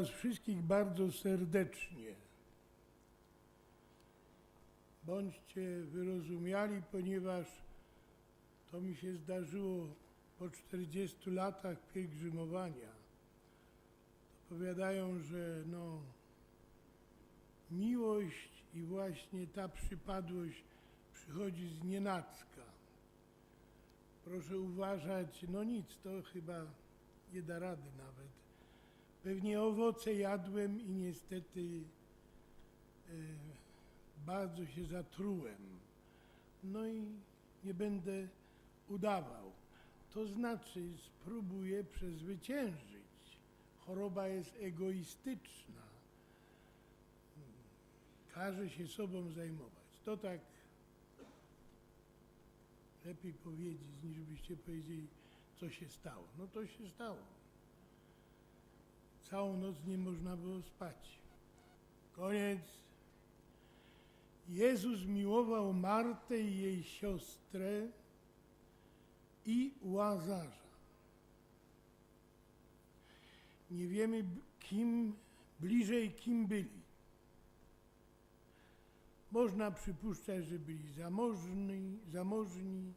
Was wszystkich bardzo serdecznie. Bądźcie wyrozumiali, ponieważ to mi się zdarzyło po 40 latach pielgrzymowania. Powiadają, że no, miłość i właśnie ta przypadłość przychodzi z nienacka. Proszę uważać, no nic, to chyba nie da rady nawet. Pewnie owoce jadłem i niestety e, bardzo się zatrułem. No i nie będę udawał. To znaczy spróbuję przezwyciężyć. Choroba jest egoistyczna. Każe się sobą zajmować. To tak lepiej powiedzieć, niż byście powiedzieli, co się stało. No to się stało. Całą noc nie można było spać. Koniec. Jezus miłował Martę i jej siostrę i Łazarza. Nie wiemy kim, bliżej kim byli. Można przypuszczać, że byli zamożni, zamożni,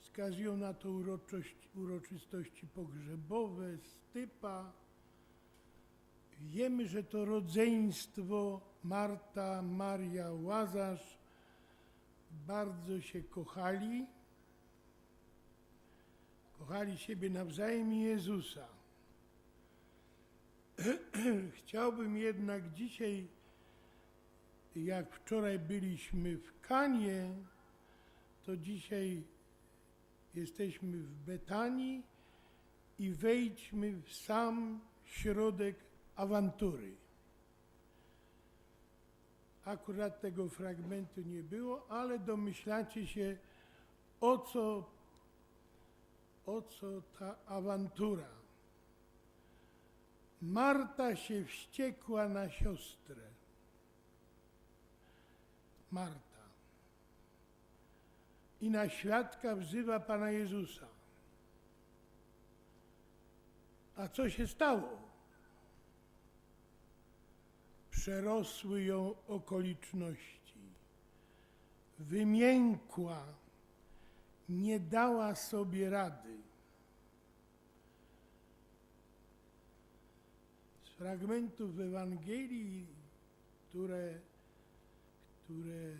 wskazują na to uroczystości pogrzebowe, stypa. Wiemy, że to rodzeństwo Marta, Maria, Łazarz bardzo się kochali. Kochali siebie nawzajem i Jezusa. Chciałbym jednak dzisiaj, jak wczoraj byliśmy w Kanie, to dzisiaj jesteśmy w Betanii i wejdźmy w sam środek awantury. Akurat tego fragmentu nie było, ale domyślacie się, o co, o co ta awantura. Marta się wściekła na siostrę. Marta. I na świadka wzywa Pana Jezusa. A co się stało? Przerosły ją okoliczności. Wymiękła, nie dała sobie rady. Z fragmentów Ewangelii, które, które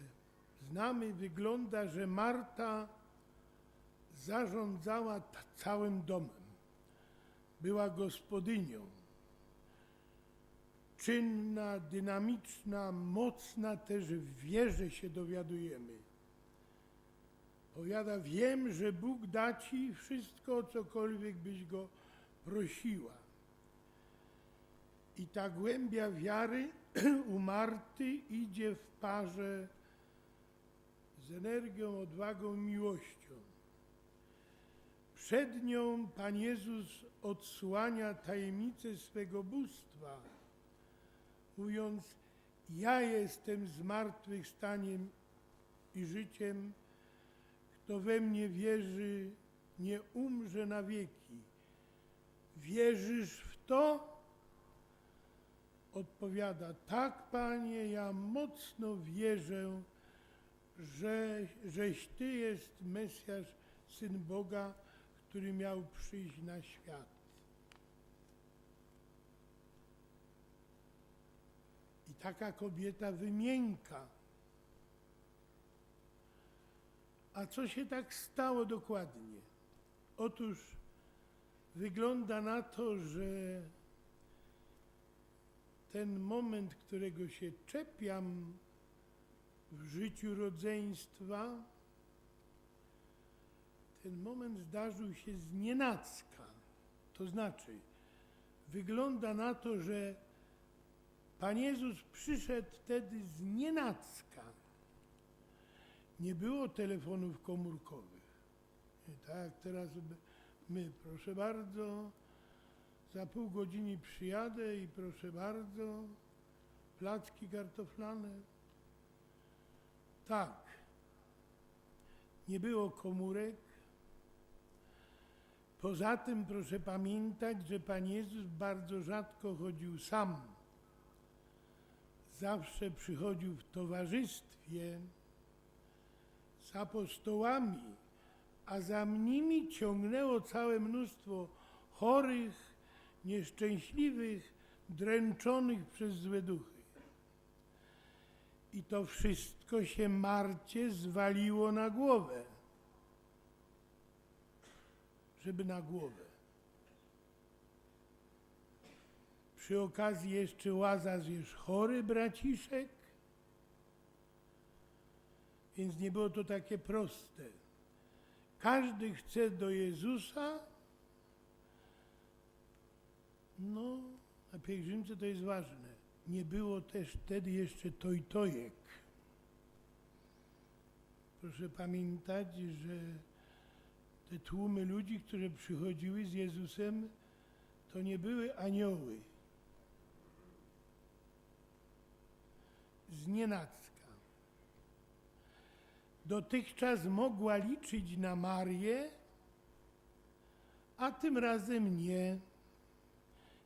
znamy, wygląda, że Marta zarządzała całym domem. Była gospodynią. Czynna, dynamiczna, mocna też w wierze się dowiadujemy. Powiada, wiem, że Bóg da ci wszystko, cokolwiek byś go prosiła. I ta głębia wiary u Marty idzie w parze z energią, odwagą, miłością. Przed nią Pan Jezus odsłania tajemnicę swego bóstwa, mówiąc: Ja jestem zmartwychwstaniem i życiem. Kto we mnie wierzy, nie umrze na wieki. Wierzysz w to? Odpowiada: Tak, Panie, ja mocno wierzę, że, żeś Ty jest Mesjasz, Syn Boga, który miał przyjść na świat. Taka kobieta wymięka. A co się tak stało dokładnie? Otóż wygląda na to, że ten moment, którego się czepiam w życiu rodzeństwa, ten moment zdarzył się z nienacka. To znaczy, wygląda na to, że Pan Jezus przyszedł wtedy z nienacka. Nie było telefonów komórkowych. Nie, tak teraz my, proszę bardzo, za pół godziny przyjadę i proszę bardzo, placki kartoflane. Tak. Nie było komórek. Poza tym proszę pamiętać, że Pan Jezus bardzo rzadko chodził sam. Zawsze przychodził w towarzystwie z apostołami, a za nimi ciągnęło całe mnóstwo chorych, nieszczęśliwych, dręczonych przez złe duchy. I to wszystko się Marcie zwaliło na głowę. Żeby na głowę. Przy okazji jeszcze Łazarz jest chory, braciszek. Więc nie było to takie proste. Każdy chce do Jezusa. No, a pielgrzymce to jest ważne. Nie było też wtedy jeszcze tojtojek. Proszę pamiętać, że te tłumy ludzi, które przychodziły z Jezusem, to nie były anioły. Z nienacka. Dotychczas mogła liczyć na Marię, a tym razem nie.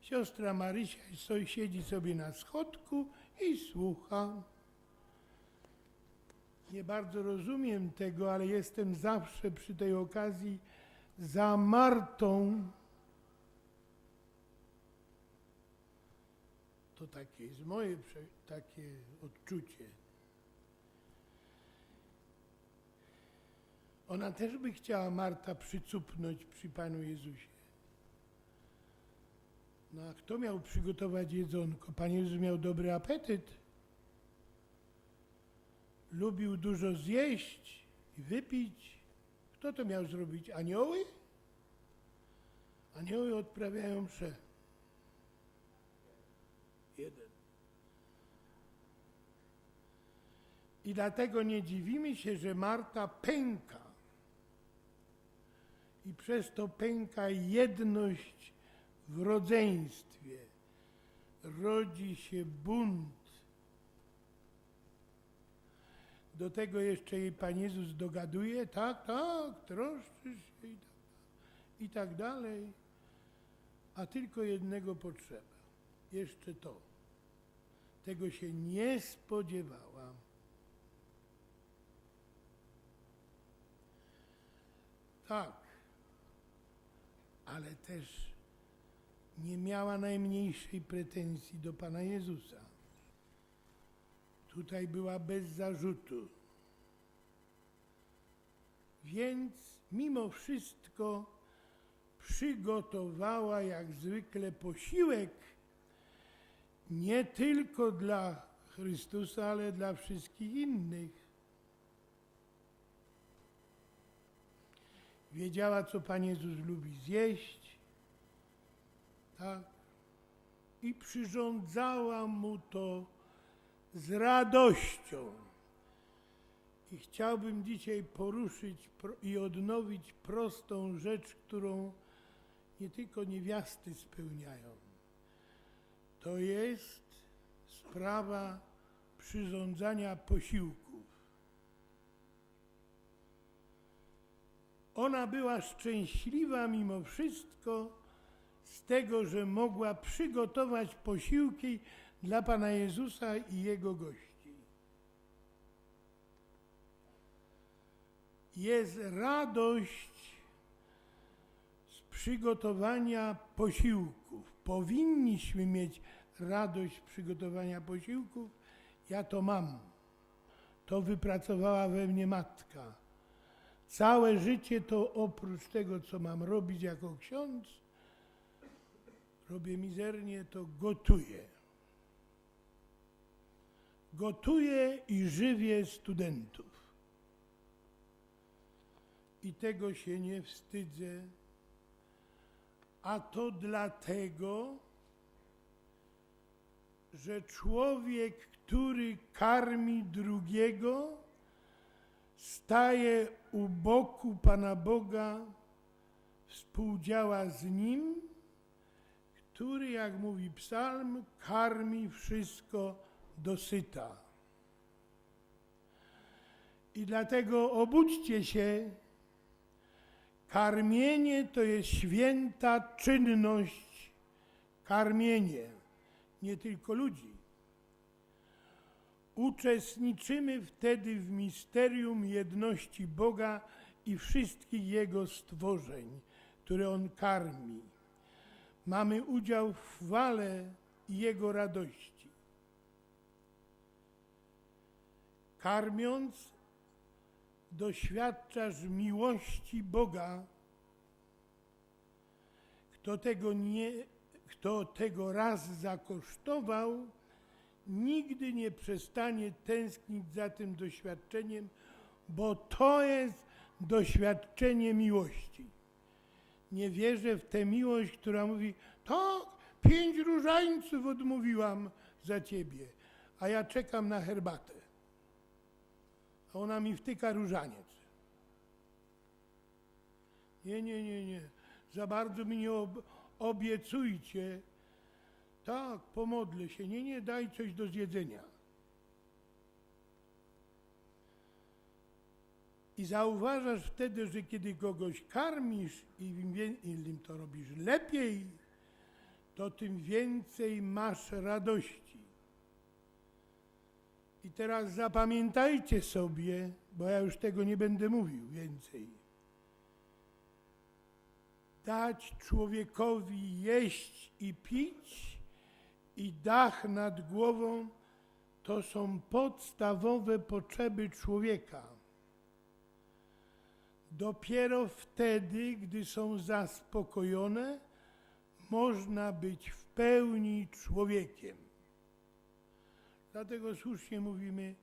Siostra Marysia siedzi sobie na schodku i słucha. Nie bardzo rozumiem tego, ale jestem zawsze przy tej okazji za Martą. To takie jest moje takie odczucie. Ona też by chciała Marta przycupnąć przy Panu Jezusie. No a kto miał przygotować jedzonko? Pan Jezus miał dobry apetyt. Lubił dużo zjeść i wypić. Kto to miał zrobić? Anioły? Anioły odprawiają mszę. I dlatego nie dziwimy się, że Marta pęka. I przez to pęka jedność w rodzeństwie. Rodzi się bunt. Do tego jeszcze jej Pan Jezus dogaduje, tak, tak, troszczy się i tak, i tak dalej. A tylko jednego potrzeba. Jeszcze to. Tego się nie spodziewała. Tak, ale też nie miała najmniejszej pretensji do Pana Jezusa. Tutaj była bez zarzutu. Więc mimo wszystko przygotowała jak zwykle posiłek nie tylko dla Chrystusa, ale dla wszystkich innych. Wiedziała, co Pan Jezus lubi zjeść, tak? I przyrządzała mu to z radością. I chciałbym dzisiaj poruszyć i odnowić prostą rzecz, którą nie tylko niewiasty spełniają. To jest sprawa przyrządzania posiłków. Ona była szczęśliwa mimo wszystko z tego, że mogła przygotować posiłki dla Pana Jezusa i Jego gości. Jest radość z przygotowania posiłków. Powinniśmy mieć radość z przygotowania posiłków. Ja to mam. To wypracowała we mnie matka. Całe życie to oprócz tego, co mam robić jako ksiądz, robię mizernie, to gotuję. Gotuję i żywię studentów. I tego się nie wstydzę. A to dlatego, że człowiek, który karmi drugiego, staje u boku Pana Boga, współdziała z Nim, który, jak mówi psalm, karmi wszystko dosyta. I dlatego obudźcie się Karmienie to jest święta czynność, karmienie nie tylko ludzi. Uczestniczymy wtedy w misterium jedności Boga i wszystkich Jego stworzeń, które On karmi. Mamy udział w chwale Jego radości. Karmiąc, doświadczasz miłości Boga. Kto tego, nie, kto tego raz zakosztował, nigdy nie przestanie tęsknić za tym doświadczeniem, bo to jest doświadczenie miłości. Nie wierzę w tę miłość, która mówi, tak, pięć różańców odmówiłam za ciebie, a ja czekam na herbatę. A ona mi wtyka różaniec. Nie, nie, nie, nie. Za bardzo mi nie ob- obiecujcie. Tak, pomodlę się. Nie, nie, daj coś do zjedzenia. I zauważasz wtedy, że kiedy kogoś karmisz i im, to robisz lepiej, to tym więcej masz radości. I teraz zapamiętajcie sobie, bo ja już tego nie będę mówił więcej. Dać człowiekowi jeść i pić i dach nad głową to są podstawowe potrzeby człowieka. Dopiero wtedy, gdy są zaspokojone, można być w pełni człowiekiem. Dlatego słusznie mówimy,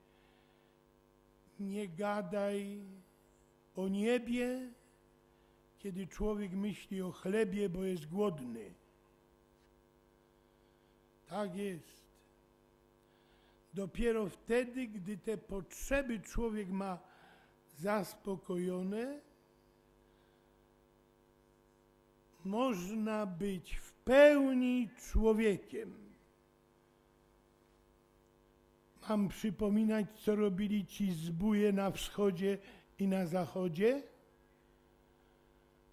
nie gadaj o niebie, kiedy człowiek myśli o chlebie, bo jest głodny. Tak jest. Dopiero wtedy, gdy te potrzeby człowiek ma zaspokojone, można być w pełni człowiekiem. Mam przypominać, co robili ci zbóje na wschodzie i na zachodzie?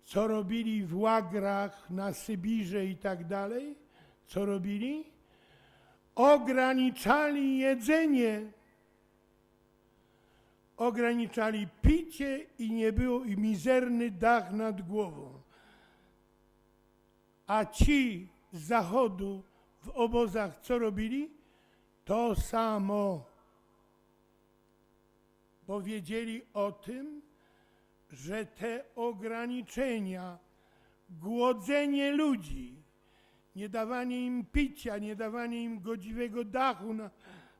Co robili w łagrach na Sybirze i tak dalej? Co robili? Ograniczali jedzenie, ograniczali picie i nie było i mizerny dach nad głową. A ci z zachodu w obozach co robili? To samo. Bo wiedzieli o tym, że te ograniczenia, głodzenie ludzi, nie dawanie im picia, nie dawanie im godziwego dachu na,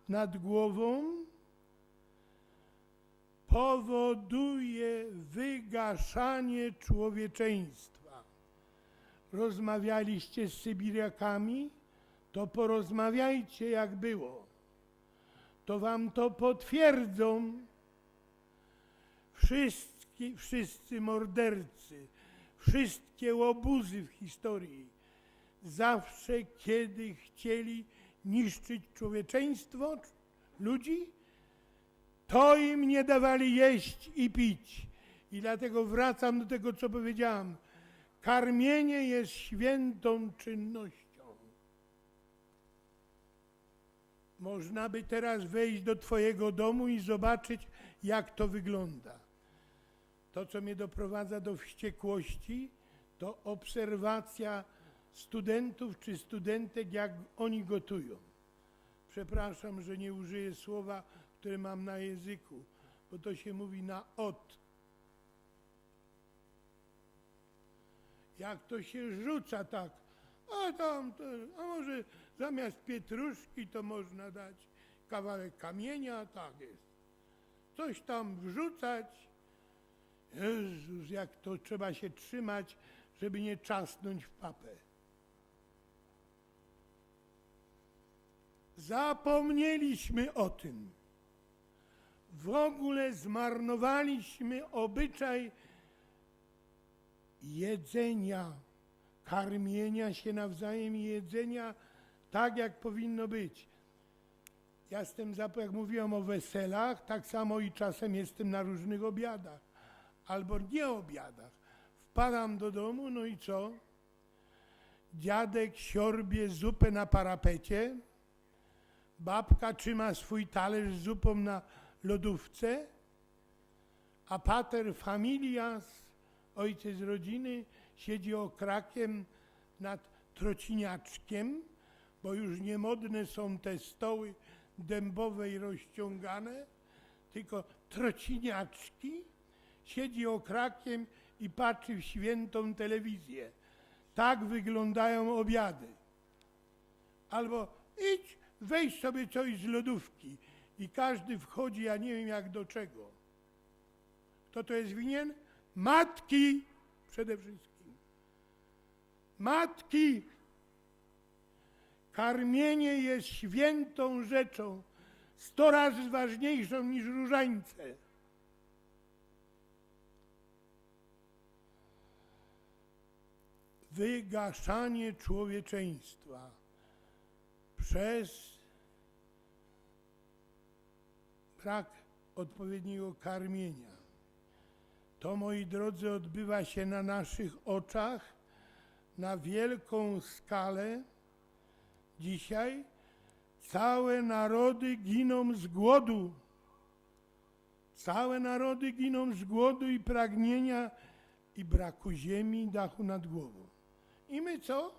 nad głową, powoduje wygaszanie człowieczeństwa. Rozmawialiście z Sybiriakami, to porozmawiajcie jak było. To wam to potwierdzą wszyscy, wszyscy mordercy, wszystkie łobuzy w historii. Zawsze, kiedy chcieli niszczyć człowieczeństwo, ludzi, to im nie dawali jeść i pić. I dlatego wracam do tego, co powiedziałam. Karmienie jest świętą czynnością. Można by teraz wejść do Twojego domu i zobaczyć, jak to wygląda. To, co mnie doprowadza do wściekłości, to obserwacja studentów czy studentek, jak oni gotują. Przepraszam, że nie użyję słowa, które mam na języku, bo to się mówi na od. Jak to się rzuca tak, a tam, to, a może zamiast pietruszki to można dać kawałek kamienia, tak jest. Coś tam wrzucać. Jezus, jak to trzeba się trzymać, żeby nie czasnąć w papę. Zapomnieliśmy o tym. W ogóle zmarnowaliśmy obyczaj jedzenia, karmienia się nawzajem jedzenia tak, jak powinno być. Ja jestem, jak mówiłem o weselach, tak samo i czasem jestem na różnych obiadach, albo nie obiadach. Wpadam do domu, no i co? Dziadek siorbie zupę na parapecie, babka trzyma swój talerz z zupą na lodówce, a pater familias, ojciec rodziny, siedzi okrakiem nad trociniaczkiem, bo już niemodne są te stoły dębowe i rozciągane, tylko trociniaczki, siedzi okrakiem i patrzy w świętą telewizję. Tak wyglądają obiady. Albo idź, weź sobie coś z lodówki i każdy wchodzi, ja nie wiem jak do czego. Kto to jest winien? Matki przede wszystkim. Matki. Karmienie jest świętą rzeczą, sto razy ważniejszą niż różańce. Wygaszanie człowieczeństwa przez brak odpowiedniego karmienia. To, moi drodzy, odbywa się na naszych oczach na wielką skalę. Dzisiaj całe narody giną z głodu. Całe narody giną z głodu i pragnienia i braku ziemi dachu nad głową. I my co?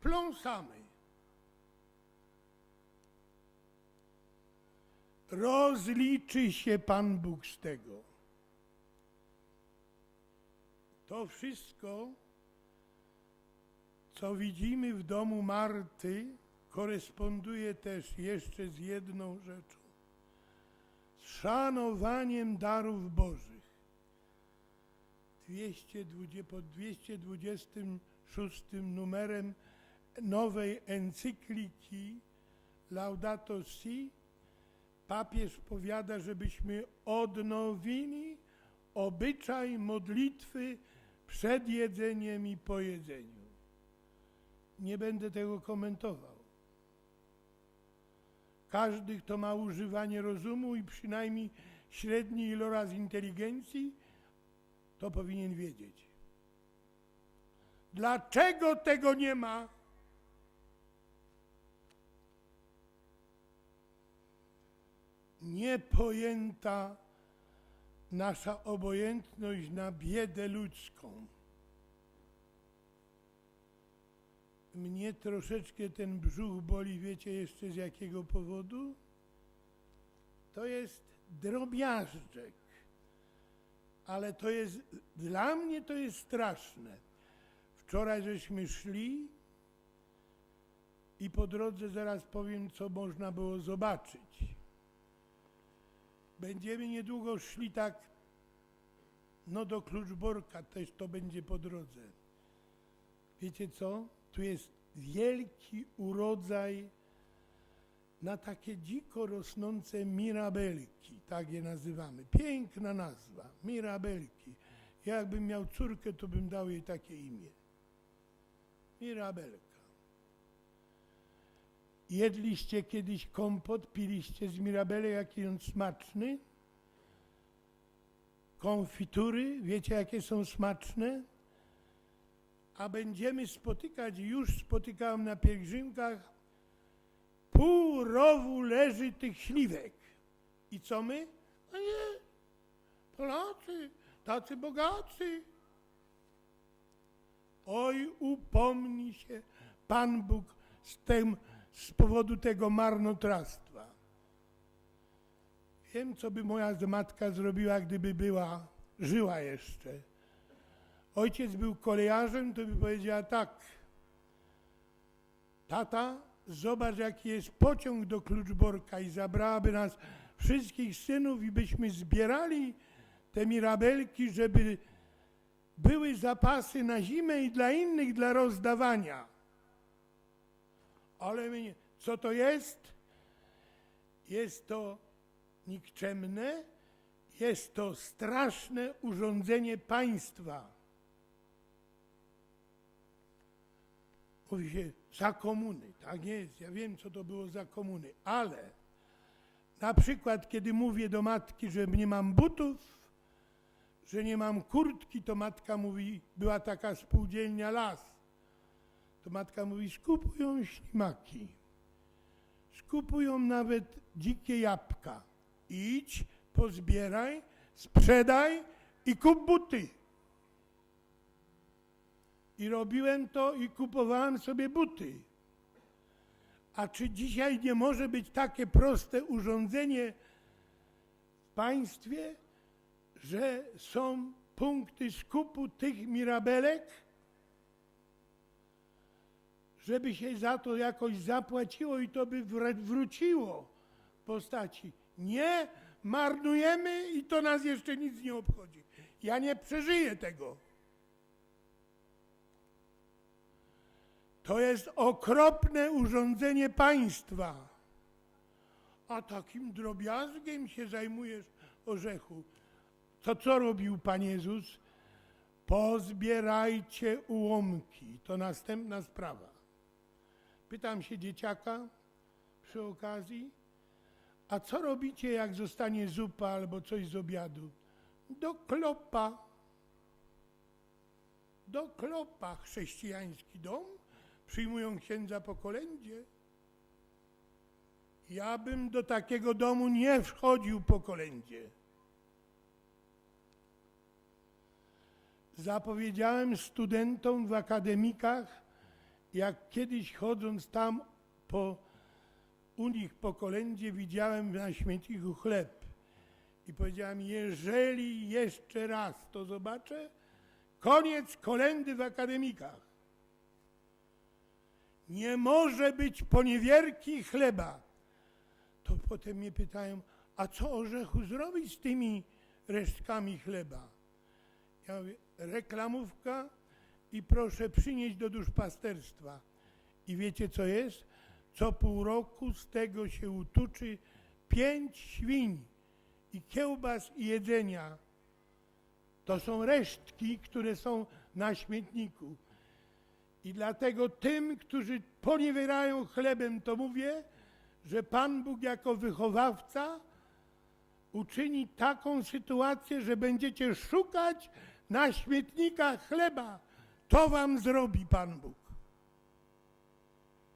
Pląsamy. Rozliczy się Pan Bóg z tego. To wszystko, co widzimy w domu Marty, koresponduje też jeszcze z jedną rzeczą. Z szanowaniem darów Bożych. 220, pod 226 numerem nowej encykliki Laudato Si papież powiada, żebyśmy odnowili obyczaj modlitwy przed jedzeniem i po jedzeniu. Nie będę tego komentował. Każdy, kto ma używanie rozumu i przynajmniej średni iloraz inteligencji, to powinien wiedzieć. Dlaczego tego nie ma? Niepojęta nasza obojętność na biedę ludzką. Mnie troszeczkę ten brzuch boli, wiecie jeszcze z jakiego powodu? To jest drobiażdżek, ale to jest, dla mnie to jest straszne. Wczoraj żeśmy szli i po drodze zaraz powiem, co można było zobaczyć. Będziemy niedługo szli tak, no do Kluczborka też to będzie po drodze. Wiecie co? Tu jest wielki urodzaj na takie dziko rosnące mirabelki, tak je nazywamy. Piękna nazwa, mirabelki. Ja jakbym miał córkę, to bym dał jej takie imię. Mirabelka. Jedliście kiedyś kompot, piliście z mirabele, jaki on smaczny? Konfitury, wiecie jakie są smaczne? A będziemy spotykać, już spotykałem na pielgrzymkach, pół rowu leży tych śliwek. I co my? No nie, Polacy, tacy bogacy. Oj, upomni się Pan Bóg z, tym, z powodu tego marnotrawstwa. Wiem, co by moja matka zrobiła, gdyby była, żyła jeszcze. Ojciec był kolejarzem, to by powiedziała tak. Tata, zobacz, jaki jest pociąg do Kluczborka i zabrałaby nas wszystkich synów i byśmy zbierali te mirabelki, żeby były zapasy na zimę i dla innych, dla rozdawania. Ale my nie. co to jest? Jest to nikczemne, jest to straszne urządzenie państwa. Mówi się za komuny. Tak jest, ja wiem, co to było za komuny, ale na przykład, kiedy mówię do matki, że nie mam butów, że nie mam kurtki, to matka mówi, była taka spółdzielnia las. To matka mówi, skupują ślimaki, skupują nawet dzikie jabłka. Idź, pozbieraj, sprzedaj i kup buty. I robiłem to i kupowałem sobie buty. A czy dzisiaj nie może być takie proste urządzenie w państwie, że są punkty skupu tych mirabelek, żeby się za to jakoś zapłaciło i to by wró- wróciło w postaci. Nie, marnujemy i to nas jeszcze nic nie obchodzi. Ja nie przeżyję tego. To jest okropne urządzenie państwa. A takim drobiazgiem się zajmujesz, orzechu. To co robił Pan Jezus? Pozbierajcie ułomki. To następna sprawa. Pytam się dzieciaka przy okazji, a co robicie, jak zostanie zupa albo coś z obiadu? Do klopa. Do klopa chrześcijański dom. Przyjmują księdza po kolędzie. Ja bym do takiego domu nie wchodził po kolędzie. Zapowiedziałem studentom w akademikach, jak kiedyś chodząc tam po, u nich po kolędzie, widziałem na śmietniku chleb. I powiedziałem, jeżeli jeszcze raz to zobaczę, koniec kolędy w akademikach. Nie może być poniewierki chleba. To potem mnie pytają, a co orzechu zrobić z tymi resztkami chleba? Ja mówię, reklamówka i proszę przynieść do duszpasterstwa. I wiecie co jest? Co pół roku z tego się utuczy pięć świń i kiełbas i jedzenia. To są resztki, które są na śmietniku. I dlatego tym, którzy poniewierają chlebem, to mówię, że Pan Bóg jako wychowawca uczyni taką sytuację, że będziecie szukać na śmietnikach chleba. To wam zrobi Pan Bóg.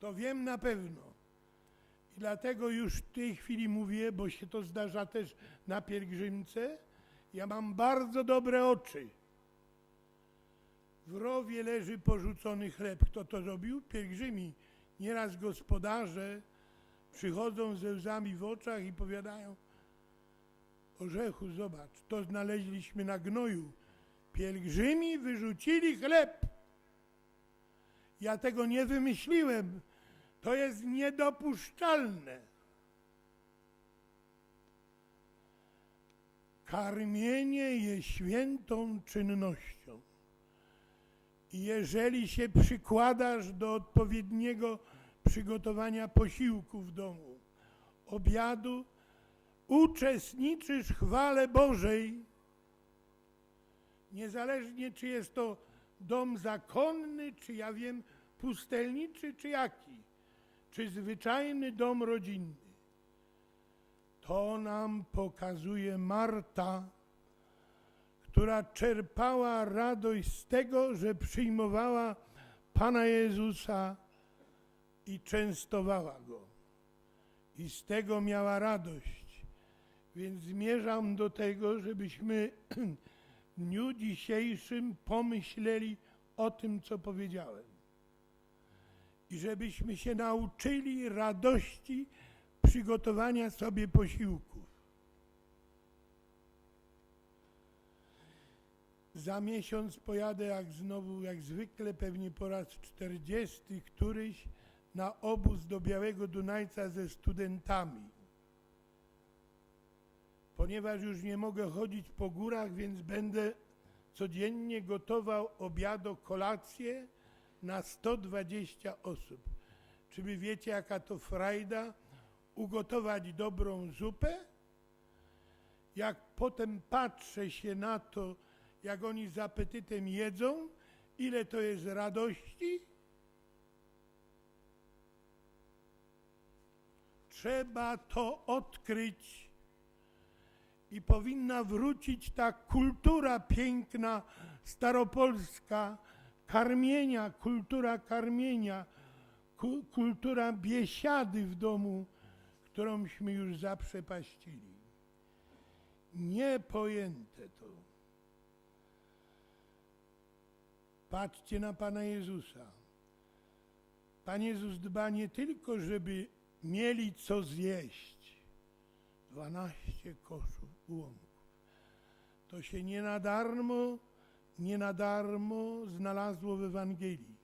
To wiem na pewno. I dlatego już w tej chwili mówię, bo się to zdarza też na pielgrzymce, ja mam bardzo dobre oczy. W rowie leży porzucony chleb. Kto to robił? Pielgrzymi. Nieraz gospodarze przychodzą ze łzami w oczach i powiadają Orzechu, zobacz, to znaleźliśmy na gnoju. Pielgrzymi wyrzucili chleb. Ja tego nie wymyśliłem. To jest niedopuszczalne. Karmienie jest świętą czynnością. Jeżeli się przykładasz do odpowiedniego przygotowania posiłku w domu, obiadu, uczestniczysz w chwale Bożej, niezależnie czy jest to dom zakonny, czy ja wiem, pustelniczy, czy jaki, czy zwyczajny dom rodzinny. To nam pokazuje Marta, która czerpała radość z tego, że przyjmowała Pana Jezusa i częstowała Go. I z tego miała radość. Więc zmierzam do tego, żebyśmy dniu dzisiejszym pomyśleli o tym, co powiedziałem. I żebyśmy się nauczyli radości przygotowania sobie posiłków. Za miesiąc pojadę jak znowu, jak zwykle, pewnie po raz czterdziesty któryś na obóz do Białego Dunajca ze studentami. Ponieważ już nie mogę chodzić po górach, więc będę codziennie gotował obiado, kolację na 120 osób. Czy wy wiecie, jaka to frajda ugotować dobrą zupę? Jak potem patrzę się na to, jak oni z apetytem jedzą, ile to jest radości? Trzeba to odkryć i powinna wrócić ta kultura piękna, staropolska, karmienia, kultura karmienia, ku, kultura biesiady w domu, którąśmy już zaprzepaścili. Niepojęte to. Patrzcie na Pana Jezusa. Pan Jezus dba nie tylko, żeby mieli co zjeść. 12 koszów ułomków. To się nie na darmo, nie na darmo znalazło w Ewangelii.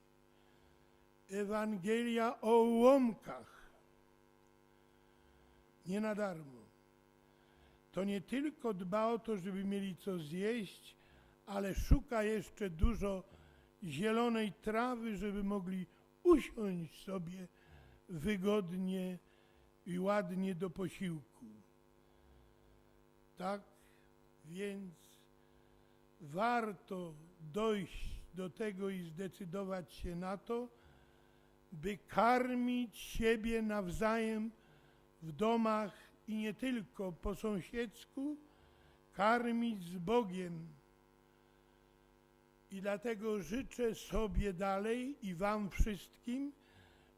Ewangelia o ułomkach. Nie na darmo. To nie tylko dba o to, żeby mieli co zjeść, ale szuka jeszcze dużo zielonej trawy, żeby mogli usiąść sobie wygodnie i ładnie do posiłku. Tak więc warto dojść do tego i zdecydować się na to, by karmić siebie nawzajem w domach i nie tylko po sąsiedzku, karmić z Bogiem. I dlatego życzę sobie dalej i Wam wszystkim,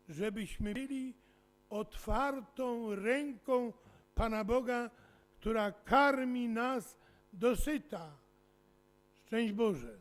żebyśmy byli otwartą ręką Pana Boga, która karmi nas dosyta. Szczęść Boże.